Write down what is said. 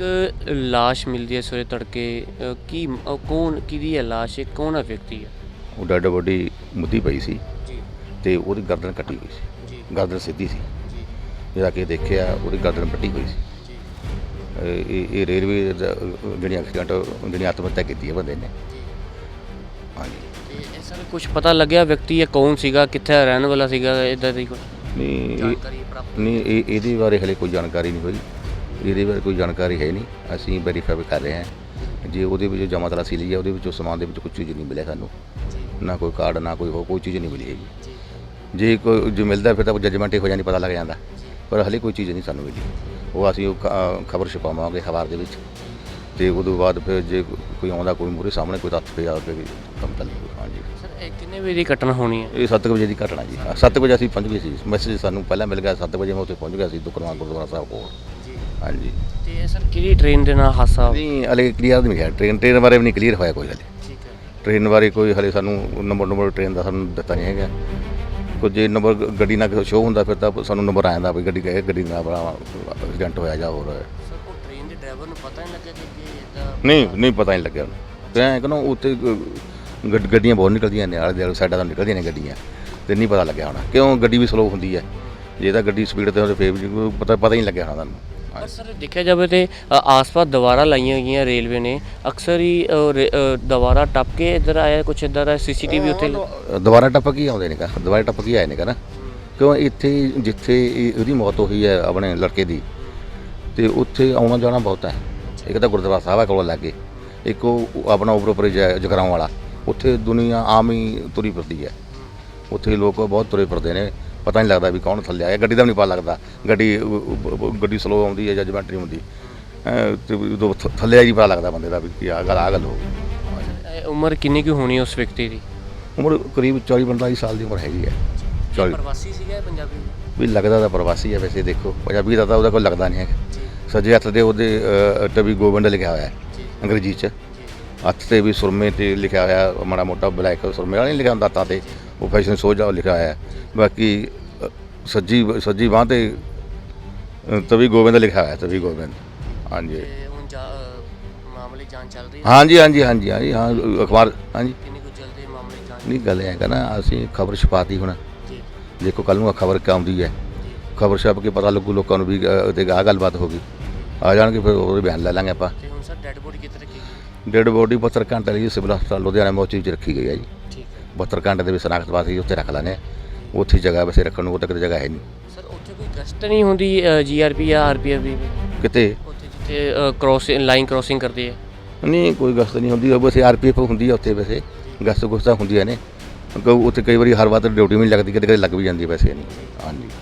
ਇੱਕ ਲਾਸ਼ ਮਿਲਦੀ ਹੈ ਸਵੇਰੇ ਤੜਕੇ ਅ, ਕੀ ਅ, ਕੌਣ ਕਿਹਦੀ ਹੈ ਲਾਸ਼ ਇਹ ਕੌਣ ਹੈ ਵਿਅਕਤੀ ਹੈ? ਉਹ ਡੈਡ ਬੋਡੀ ਮੁੱਦੀ ਪਈ ਸੀ ਜੀ। ਤੇ ਉਹਦੀ ਗਰਦਨ ਕੱਟੀ ਹੋਈ ਸੀ। ਜੀ। ਗਰਦਨ ਸਿੱਧੀ ਸੀ। ਜੀ। ਜਿਹੜਾ ਕਿ ਦੇਖਿਆ ਉਹਦੀ ਗਰਦਨ ਪੱਟੀ ਹੋਈ ਸੀ। ਜੀ। ਇਹ- ਇਹ ਇਹ ਰੇਲਵੇ ਦਾ, ਜਿਹੜੀ ਐਕਸੀਡੈਂਟ ਜਿਹੜੀ ਆਤਮ ਹੱਤਿਆ ਕੀਤੀ ਹੈ ਬੰਦੇ ਨੇ। ਹਾਂਜੀ। ਇਹ ਸਰ ਕੁਝ ਪਤਾ ਲੱਗਿਆ ਵਿਅਕਤੀ ਇਹ ਕੌਣ ਸੀਗਾ ਕਿੱਥੇ ਰਹਿਣ ਵਾਲਾ ਸੀਗਾ ਇਦਾਂ ਦੀ ਕੋਈ ਨਹੀਂ ਇਹ- ਜਾਣਕਾਰੀ ਪ੍ਰਾਪਤ ਨਹੀਂ ਇਹ ਇਹਦੇ ਬਾਰੇ ਹਲੇ ਕੋਈ ਜਾਣਕਾਰੀ ਨਹੀਂ ਹੋਈ। ਇਹਦੇ ਬਾਰੇ ਕੋਈ ਜਾਣਕਾਰੀ ਹੈ ਨਹੀਂ। ਅਸੀਂ ਵੈਰੀਫਾਈ ਕਰ ਰਹੇ ਹਾਂ। ਜੇ ਉਹਦੇ ਵਿੱਚ ਜਮ੍ਹਾਂ ਤਲਾਸੀ ਲਈ ਹੈ ਉਹਦੇ ਵਿੱਚੋਂ ਸਮਾਨ ਦੇ ਵਿੱਚ ਕੁਝ ਚੀਜ਼ ਨਹੀਂ ਮਿਲਿਆ ਸਾਨੂੰ। ਜੀ ਨਾ ਕੋਈ ਕਾਰਡ ਨਾ ਕੋਈ ਹੋਰ ਕੋਈ ਚੀਜ਼ ਨਹੀਂ ਮਿਲੀ ਹੈਗੀ। ਜੀ ਜੇ ਕੋਈ ਜੋ ਮਿਲਦਾ ਫਿਰ ਤਾਂ ਜਜਮੈਂਟ ਹੋ ਜਾਂਦੀ ਪਤਾ ਲੱਗ ਜਾਂਦਾ। ਪਰ ਹਲੇ ਕੋਈ ਚੀਜ਼ ਨਹੀਂ ਸਾਨੂੰ ਮਿਲੀ। ਉਹ ਅਸੀਂ ਉਹ ਖਬਰ ਛਪਾਵਾਂਗੇ ਅਖਬਾਰ ਦੇ ਵਿੱਚ। ਤੇ ਉਦੋਂ ਬਾਅਦ ਫਿਰ ਜੇ ਕੋਈ ਆਉਂਦਾ ਕੋਈ ਮੂਹਰੇ ਸਾਹਮਣੇ ਕੋਈ ਤੱਥ ਪਿਆ ਕੇ ਕੰਮ ਚੱਲ ਸਰ ਇਹ ਕਿੰਨੇ ਵਜੇ ਦੀ ਘਟਨਾ ਹੋਣੀ ਹੈ? ਇਹ 7 ਵਜੇ ਦੀ ਘਟਨਾ ਜੀ। 7 ਵਜੇ ਅਸੀਂ ਪਹੁੰਚ ਗਏ ਸੀ। ਮੈਸੇਜ ਸਾਨੂੰ ਪਹਿਲਾਂ ਮਿਲ ਗਿਆ। 7 ਵਜੇ ਮੈਂ ਉੱਥੇ ਪਹੁੰਚ ਗਿਆ ਸੀ ਦੁਕਰਵਾ ਗੁਰਦੁਆਰਾ ਸਾਹਿਬ ਕੋਲ। ਜੀ ਹਾਂਜੀ। ਤੇ ਸਰ ਕਿਹੜੀ ਟ੍ਰੇਨ ਦੇ ਨਾਲ ਹਾਦਸਾ? ਨਹੀਂ ਹਲੇ ਕਲੀਅਰ ਨਹੀਂ ਹੈ ਟ੍ਰੇਨ ਟ੍ਰੇਨ ਬਾਰੇ ਵੀ ਨਹੀਂ ਕਲੀਅਰ ਹੋਇਆ ਕੋਈ ਹਲੇ। ਠੀਕ ਹੈ। ਟ੍ਰੇਨ ਬਾਰੇ ਕੋਈ ਹਲੇ ਸਾਨੂੰ ਨੰਬਰ ਨੰਬਰ ਟ੍ਰੇਨ ਦਾ ਸਾਨੂੰ ਦਿੱਤਾ ਨਹੀਂ ਹੈਗਾ। ਜੇ ਨੰਬਰ ਗੱਡੀ ਨਾਲ ਸ਼ੋਅ ਹੁੰਦਾ ਫਿਰ ਤਾਂ ਸਾਨੂੰ ਨੰਬਰ ਆ ਜਾਂਦਾ ਵੀ ਗੱਡੀ ਕਹੇ ਗੱਡੀ ਨਾਲ ਬੜਾ ਐਕਸੀਡੈਂਟ ਹੋਇਆ ਜਾਂ ਹੋਰ ਹੋਇਆ। ਸਰ ਉਹ ਟ੍ਰੇਨ ਦੇ ਡਰਾਈਵਰ ਨੂੰ ਪਤਾ ਨਹੀਂ ਲੱਗਿਆ ਕਿ ਕਿ ਇਦਾਂ ਨਹੀਂ ਨਹੀਂ ਪਤਾ ਨਹੀਂ ਲੱਗਿਆ। ਐਂ ਕਹਿੰਦਾ ਗੱਡੀਆਂ ਬਹੁਤ ਨਿਕਲਦੀਆਂ ਨੇ ਆਲੇ ਦੁਆਲੇ ਸਾਈਡਾਂ ਤੋਂ ਨਿਕਲਦੀਆਂ ਨੇ ਗੱਡੀਆਂ। ਤੇ ਨਹੀਂ ਪਤਾ ਲੱਗਿਆ ਹੋਣਾ। ਕਿਉਂ? ਗੱਡੀ ਵੀ ਸਲੋ ਹੁੰਦੀ ਹੈ। ਜੇ ਤਾਂ ਗੱਡੀ ਸਪੀਡ ਤੇ ਹੋਵੇ ਫੇਰ ਪਤਾ ਪਤਾ ਹੀ ਨਹੀਂ ਲੱਗਿਆ ਹੋਣਾ ਤੁਹਾਨੂੰ। ਪਰ ਸਰ ਦੇਖਿਆ ਜਾਵੇ ਤੇ ਅ, ਆਸ-ਪਾਸ ਦੁਬਾਰਾ ਲਾਈਆਂ ਗਈਆਂ ਰੇਲਵੇ ਨੇ। ਅਕਸਰ ਹੀ ਅ, ਰੇ- ਅ, ਟੱਪ ਕੇ ਇੱਧਰ ਆਇਆ ਕੁਛ ਇੱਦਾਂ ਦਾ ਸੀਸੀਟੀਵੀ ਉੱਥੇ ਦੁਬਾਰਾ ਟੱਪ ਕੀ ਆਉਂਦੇ ਨੇ ਕਾ ਦੁਬਾਰਾ ਟੱਪ ਕੀ ਆਏ ਨੇ ਕਾ ਨਾ। ਕਿਉਂ ਇੱਥੇ ਜਿੱਥੇ ਇਹ- ਉਹਦੀ ਮੌਤ ਹੋਈ ਹੈ ਆਪਣੇ ਲੜਕੇ ਦੀ ਤੇ ਉੱਥੇ ਆਉਣਾ ਜਾਣਾ ਬਹੁਤ ਹੈ। ਇੱਕ ਤਾਂ ਗੁਰਦੁਆਰਾ ਸਾਹਿਬ ਹੈ ਕੋਲ ਲੱਗੇ ਇੱਕ ਉਹ ਆਪਣਾ ਉੱਪਰ ਉੱਪਰ ਜਗਰਾਉਂ ਵਾਲਾ। ਉੱਥੇ ਦੁਨੀਆ ਆਮ ਹੀ ਤੁਰੀ ਫਿਰਦੀ ਹੈ। ਉੱਥੇ ਲੋਕ ਬਹੁਤ ਤੁਰੇ ਫਿਰਦੇ ਨੇ। ਪਤਾ ਨਹੀਂ ਲੱਗਦਾ ਵੀ ਕੌਣ ਥੱਲੇ ਆਇਆ ਗੱਡੀ ਦਾ ਵੀ ਨਹੀਂ ਪਤਾ ਲੱਗਦਾ। ਗੱਡੀ ਗੱਡੀ ਸਲੋ ਆਉਂਦੀ ਹੈ ਜਜਮੈਂਟ ਨਹੀਂ ਹੁੰਦੀ। ਹੈਂ, ਤੇ ਉਦੋਂ ਥੱਲੇ ਆ ਜੀ ਪਤਾ ਲੱਗਦਾ ਬੰਦੇ ਦਾ ਵੀ ਕੀ ਆ ਗੱਲ ਆ ਗੱਲ ਹੋ ਗਈ। ਉਮਰ ਕਿੰਨੀ ਕੁ ਹੋਣੀ ਉਸ ਵਿਅਕਤੀ ਦੀ? ਉਮਰ ਕਰੀਬ 40 45 ਸਾਲ ਦੀ ਉਮਰ ਹੈਗੀ ਹੈ। 40 ਪ੍ਰਵਾਸੀ ਸੀਗਾ ਪੰਜਾਬੀ ਵੀ ਲੱਗਦਾ ਤਾਂ ਪ੍ਰਵਾਸੀ ਹੈ ਵੈਸੇ ਦੇਖੋ ਪੰਜਾਬੀ ਦਾ ਤਾਂ ਉਹਦਾ ਕੋਈ ਲੱਗਦਾ ਨਹੀਂ ਹੈ ਜੀ। ਸੱਜੇ ਹੱਥ ਦੇ ਉਹਦੇ ਟਵੀ ਗੋਬਿੰਦ ਲਿਖਿਆ ਹੋਇਆ ਹੈ ਜੀ। ਅੰਗਰੇਜ਼ੀ 'ਚ। ਜੀ। ਹੱਥ ਤੇ ਵੀ ਸੁਰਮੇ ਤੇ ਲਿਖਿਆ ਹੋਇਆ ਮਾੜਾ ਮੋਟਾ ਬਲੈਕ ਸੁਰਮੇ ਵਾਲਾ ਨਹੀਂ ਲਿਖਿਆ ਹੁੰਦਾ ਹੱਥਾਂ ਤੇ। ਉਹ ਫੈਸ਼ਨ ਲਿਖਿਆ ਹੋਇਆ ਹੈ। ਬਾਕੀ ਸੱਜੀ ਸੱਜੀ ਬਾਂਹ ਤੇ ਤਵੀ ਗੋਬਿੰਦ ਲਿਖਿਆ ਹੋਇਆ ਤਵੀ ਗੋਬਿੰਦ। ਹਾਂਜੀ। ਤੇ ਹੁਣ ਜਾ- ਮਾਮਲੇ ਜਾਂਚ ਚੱਲ ਰਹੀ ਹੈ? ਹਾਂਜੀ ਹਾਂਜੀ ਹਾਂਜੀ ਹਾਂਜੀ ਹਾਂ ਅਖਬਾਰ ਹਾਂਜੀ। ਕਿੰਨੀ ਕੁ ਜਲਦੀ ਮਾਮਲੇ ਜਾਂਚ ਨਹੀਂ ਗੱਲ ਹੈ ਨਾ ਅਸੀਂ ਖਬਰ ਛਪਾਤੀ ਹੁਣ। ਜੀ। ਦੇਖੋ ਕੱਲ ਨੂੰ ਖਬਰ ਆਉਂਦੀ ਹੈ? ਜੀ। ਖਬਰ ਛਪ ਕੇ ਪਤਾ ਲੱਗੂ ਲੋਕਾਂ ਨੂੰ ਵੀ ਅ, ਤੇ ਆਹ ਗੱਲਬਾਤ ਹੋ ਗਈ। ਆ ਜਾਣਗੇ ਫਿਰ ਉਹਦੇ ਬਿਆਨ ਲੈ ਲਾਂਗੇ ਆਪਾਂ। ਤੇ ਹੁਣ ਸਰ ਡੈੱਡ ਬੋਡੀ ਕਿੱਥੇ ਰੱਖੀ ਗਈ? ਡੈਡ ਬੋਡੀ 72 ਘੰਟੇ ਲਈ ਸਿਵਲ ਹਸਪਤਾਲ ਲੁਧਿਆਣਾ ਮੋਚੀ 'ਚ ਰੱਖੀ ਗਈ ਹੈ ਜੀ। ਠੀਕ 72 ਘੰਟੇ ਦੇ ਵਿੱਚ ਸਨਾਖਤ ਵਾਸਤੇ ਉੱਥੇ ਰੱਖ ਲੈਣੇ ਉੱਥੇ ਜਗ੍ਹਾ ਵੈਸੇ ਰੱਖਣ ਨੂੰ ਉਹ ਤੱਕ ਜਗ੍ਹਾ ਹੈ ਨਹੀਂ। ਸਰ ਉੱਥੇ ਕੋਈ ਗਸ਼ਤ ਨਹੀਂ ਹੁੰਦੀ ਜੀਆਰਪੀ ਜਾਂ ਆਰਪੀਐਫ ਦੀ? ਕਿਤੇ? ਉੱਥੇ ਜਿੱਥੇ ਕ੍ਰੋਸਿੰਗ ਲਾਈਨ ਕ੍ਰੋਸਿੰਗ ਕਰਦੀ ਹੈ ਨਹੀਂ ਕੋਈ ਗਸਤ ਨਹੀਂ ਹੁੰਦੀ। ਵੈਸੇ ਆਰਪੀਐਫ ਹੁੰਦੀ ਹੈ ਉੱਥੇ ਵੈਸੇ। ਗਸਤ ਗੁਸਤਾਂ ਹੁੰਦੀਆਂ ਨੇ। ਕਿਉਂ ਉੱਥੇ ਕਈ ਵਾਰੀ ਹਰ ਵਾਰ ਡਿਊਟੀ ਵੀ ਨਹੀਂ ਲੱਗਦੀ ਕਦੇ ਕਦੇ ਲੱਗ ਵੀ ਜਾਂਦੀ ਹੈ ਵੈਸੇ ਨਹੀਂ। ਹਾਂਜੀ।